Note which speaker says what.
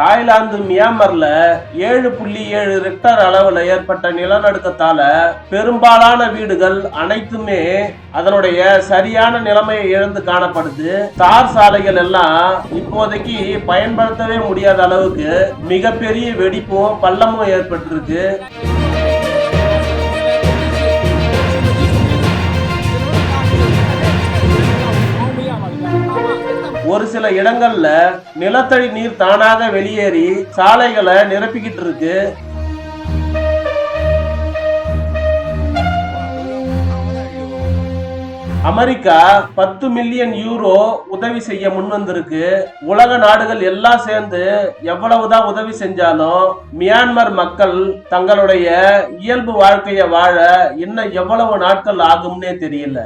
Speaker 1: Thailand மியான்மர்ல ஏழு புள்ளி ஏழு ரிக்டர் அளவுல ஏற்பட்ட நிலநடுக்கத்தால பெரும்பாலான வீடுகள் அனைத்துமே அதனுடைய சரியான நிலைமையை இழந்து காணப்படுது. தார் சாலைகள் எல்லாம் இப்போதைக்கு பயன்படுத்தவே முடியாத அளவுக்கு மிகப்பெரிய வெடிப்பும் பள்ளமும் ஏற்பட்டிருக்கு. ஒரு சில இடங்கள்ல நிலத்தடி நீர் தானாக வெளியேறி சாலைகளை நிரப்பிக்கிட்டு இருக்கு. அமெரிக்கா பத்து மில்லியன் யூரோ உதவி செய்ய முன் வந்திருக்கு உலக நாடுகள் எல்லாம் சேர்ந்து எவ்வளவுதான் உதவி செஞ்சாலும் மியான்மர் மக்கள் தங்களுடைய இயல்பு வாழ்க்கைய வாழ இன்னும் எவ்வளவு நாட்கள் ஆகும்னே தெரியல.